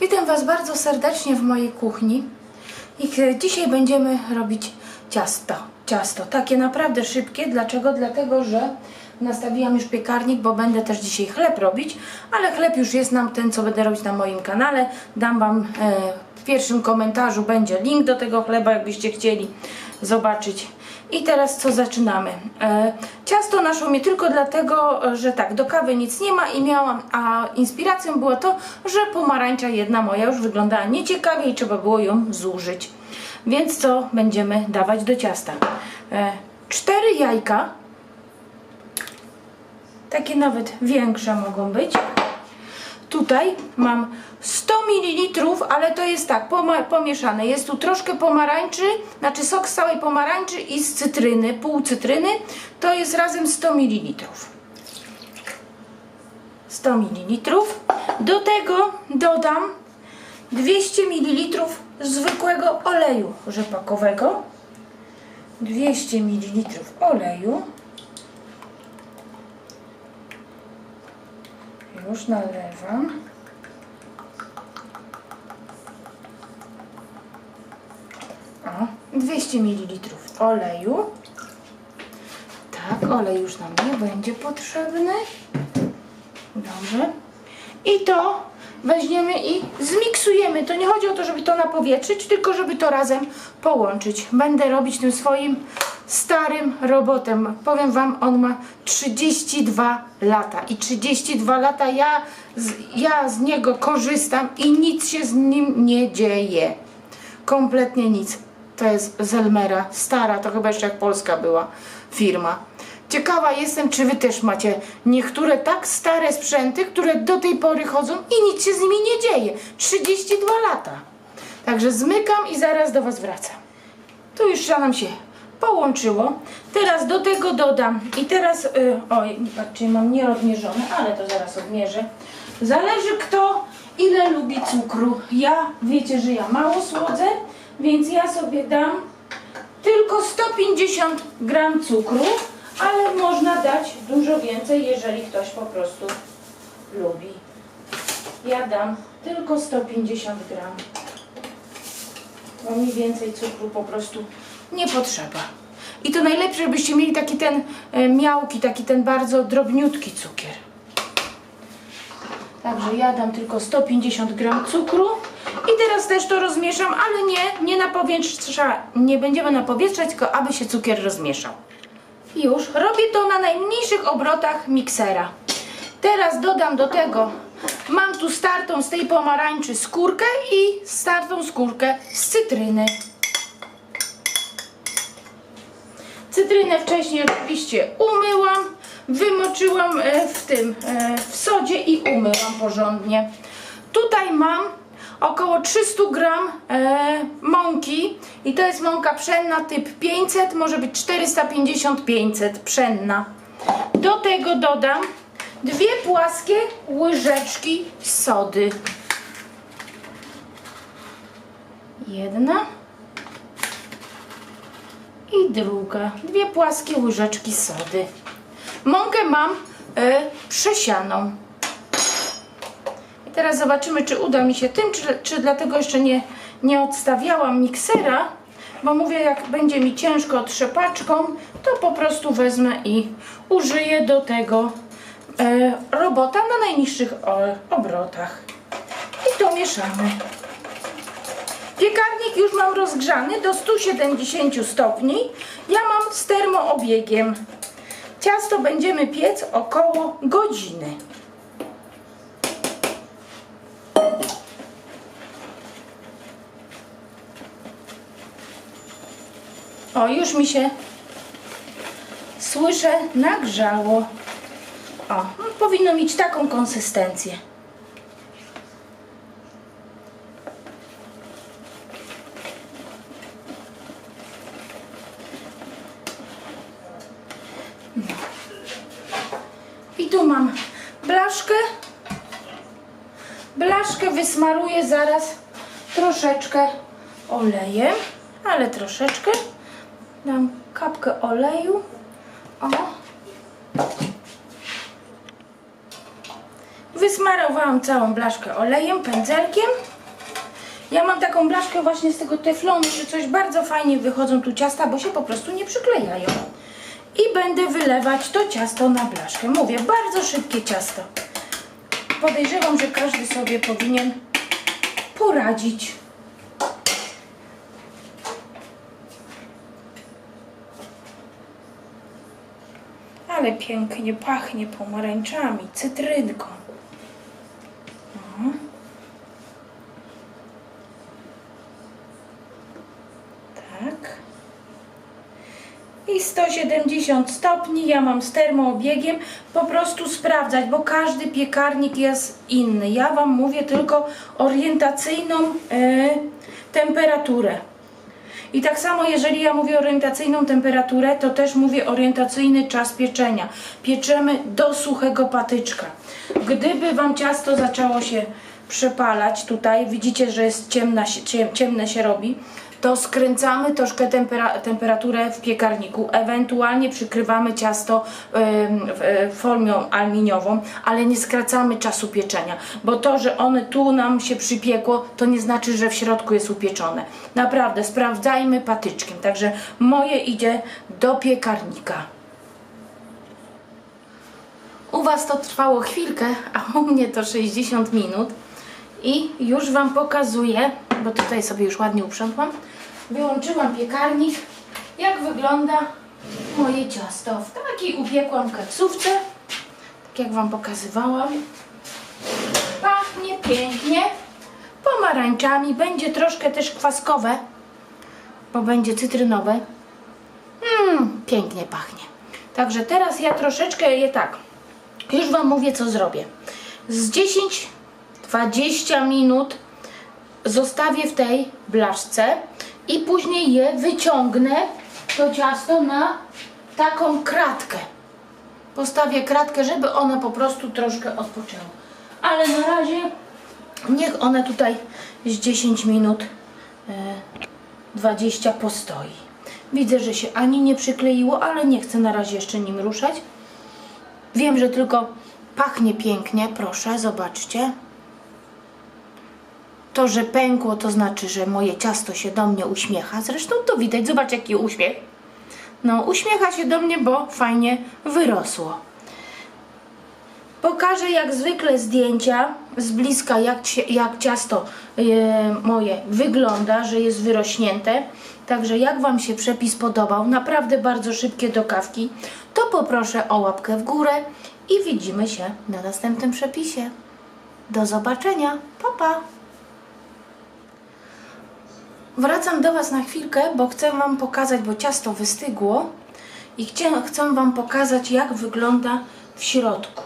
Witam Was bardzo serdecznie w mojej kuchni. I e, dzisiaj będziemy robić ciasto. Ciasto takie naprawdę szybkie. Dlaczego? Dlatego, że nastawiłam już piekarnik, bo będę też dzisiaj chleb robić, ale chleb już jest nam ten, co będę robić na moim kanale. Dam Wam e, w pierwszym komentarzu będzie link do tego chleba, jakbyście chcieli zobaczyć. I teraz co zaczynamy? E, ciasto naszło mnie tylko dlatego, że tak, do kawy nic nie ma i miałam, a inspiracją było to, że pomarańcza jedna moja już wyglądała nieciekawie i trzeba było ją zużyć. Więc co będziemy dawać do ciasta? E, cztery jajka, takie nawet większe mogą być. Tutaj mam 100 ml, ale to jest tak, pomieszane. Jest tu troszkę pomarańczy, znaczy sok z całej pomarańczy i z cytryny, pół cytryny. To jest razem 100 ml. 100 ml. Do tego dodam 200 ml zwykłego oleju rzepakowego. 200 ml oleju. Już nalewam. O, 200 ml oleju. Tak, olej już nam nie będzie potrzebny. Dobrze. I to weźmiemy i zmiksujemy. To nie chodzi o to, żeby to napowietrzyć, tylko żeby to razem połączyć. Będę robić tym swoim starym robotem. Powiem Wam, on ma 32 lata. I 32 lata ja z, ja z niego korzystam i nic się z nim nie dzieje. Kompletnie nic. To jest Zelmera, stara, to chyba jeszcze jak Polska była firma. Ciekawa jestem, czy Wy też macie niektóre tak stare sprzęty, które do tej pory chodzą i nic się z nimi nie dzieje. 32 lata. Także zmykam i zaraz do Was wracam. Tu już nam się połączyło. Teraz do tego dodam i teraz, y, oj, patrzcie, mam nierozmierzone, ale to zaraz odmierzę. Zależy kto ile lubi cukru. Ja, wiecie, że ja mało słodzę, więc ja sobie dam tylko 150 gram cukru, ale można dać dużo więcej, jeżeli ktoś po prostu lubi. Ja dam tylko 150 gram, bo mi więcej cukru po prostu nie potrzeba. I to najlepsze, żebyście mieli taki ten e, miałki, taki ten bardzo drobniutki cukier. Także ja dam tylko 150 gram cukru i teraz też to rozmieszam, ale nie, nie na powietrza, nie będziemy na powietrzać, tylko aby się cukier rozmieszał. Już robię to na najmniejszych obrotach miksera. Teraz dodam do tego, mam tu startą z tej pomarańczy skórkę i startą skórkę z cytryny. Cytrynę wcześniej oczywiście umyłam, wymoczyłam e, w tym, e, w sodzie i umyłam porządnie. Tutaj mam około 300 gram e, mąki i to jest mąka pszenna typ 500, może być 450-500 pszenna. Do tego dodam dwie płaskie łyżeczki sody. Jedna i druga. Dwie płaskie łyżeczki sody. Mąkę mam e, przesianą. I teraz zobaczymy, czy uda mi się tym, czy, czy dlatego jeszcze nie, nie odstawiałam miksera, bo mówię, jak będzie mi ciężko trzepaczką, to po prostu wezmę i użyję do tego e, robota na najniższych obrotach. I to mieszamy. Piekarnik już mam rozgrzany do 170 stopni. Ja mam z termoobiegiem. Ciasto będziemy piec około godziny. O, już mi się słyszę nagrzało. O, no, powinno mieć taką konsystencję. I tu mam blaszkę. Blaszkę wysmaruję zaraz troszeczkę olejem, ale troszeczkę. Dam kapkę oleju. O. Wysmarowałam całą blaszkę olejem, pędzelkiem. Ja mam taką blaszkę właśnie z tego teflonu, czy coś bardzo fajnie wychodzą tu ciasta, bo się po prostu nie przyklejają. I będę wylewać to ciasto na blaszkę. Mówię, bardzo szybkie ciasto. Podejrzewam, że każdy sobie powinien poradzić. Ale pięknie pachnie pomarańczami, cytrynką. O. Tak. I 170 stopni, ja mam z termoobiegiem, po prostu sprawdzać, bo każdy piekarnik jest inny. Ja Wam mówię tylko orientacyjną e, temperaturę. I tak samo, jeżeli ja mówię orientacyjną temperaturę, to też mówię orientacyjny czas pieczenia. Pieczemy do suchego patyczka. Gdyby Wam ciasto zaczęło się przepalać, tutaj widzicie, że jest ciemna, ciemne się robi, to skręcamy troszkę tempera, temperaturę w piekarniku, ewentualnie przykrywamy ciasto e, folią aluminiową, ale nie skracamy czasu pieczenia, bo to, że one tu nam się przypiekło, to nie znaczy, że w środku jest upieczone. Naprawdę, sprawdzajmy patyczkiem, także moje idzie do piekarnika. U Was to trwało chwilkę, a u mnie to 60 minut. I już Wam pokazuję, bo tutaj sobie już ładnie uprzątłam. Wyłączyłam piekarnik, jak wygląda moje ciasto. W takiej upiekłam keksówce, tak jak Wam pokazywałam. Pachnie pięknie, pomarańczami, będzie troszkę też kwaskowe, bo będzie cytrynowe. Mmm, pięknie pachnie. Także teraz ja troszeczkę je tak. Już Wam mówię, co zrobię. Z 10-20 minut zostawię w tej blaszce i później je wyciągnę, to ciasto, na taką kratkę. Postawię kratkę, żeby one po prostu troszkę odpoczęły. Ale na razie niech one tutaj z 10 minut e, 20 postoi. Widzę, że się ani nie przykleiło, ale nie chcę na razie jeszcze nim ruszać. Wiem, że tylko pachnie pięknie, proszę, zobaczcie. To, że pękło, to znaczy, że moje ciasto się do mnie uśmiecha. Zresztą to widać, zobacz jaki uśmiech. No, uśmiecha się do mnie, bo fajnie wyrosło. Pokażę jak zwykle zdjęcia z bliska, jak, jak ciasto e, moje wygląda, że jest wyrośnięte. Także jak Wam się przepis podobał, naprawdę bardzo szybkie do kawki, to poproszę o łapkę w górę i widzimy się na następnym przepisie. Do zobaczenia. Pa, pa. Wracam do Was na chwilkę, bo chcę Wam pokazać, bo ciasto wystygło i chcę, chcę Wam pokazać, jak wygląda w środku.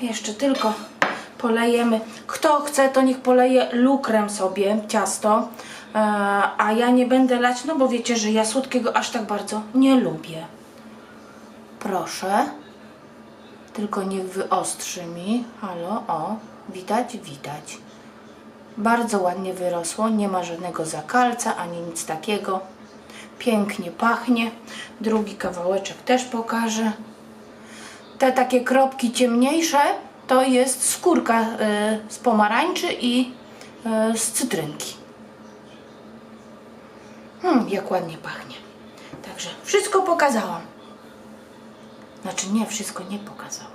Jeszcze tylko polejemy. Kto chce, to niech poleje lukrem sobie ciasto, e, a ja nie będę lać, no bo wiecie, że ja słodkiego aż tak bardzo nie lubię. Proszę. Tylko niech wyostrzy mi. Halo, o, widać, widać. Bardzo ładnie wyrosło, nie ma żadnego zakalca ani nic takiego. Pięknie pachnie. Drugi kawałeczek też pokażę. Te takie kropki ciemniejsze to jest skórka y, z pomarańczy i y, z cytrynki. Hmm, jak ładnie pachnie. Także wszystko pokazałam. Znaczy nie, wszystko nie pokazałam.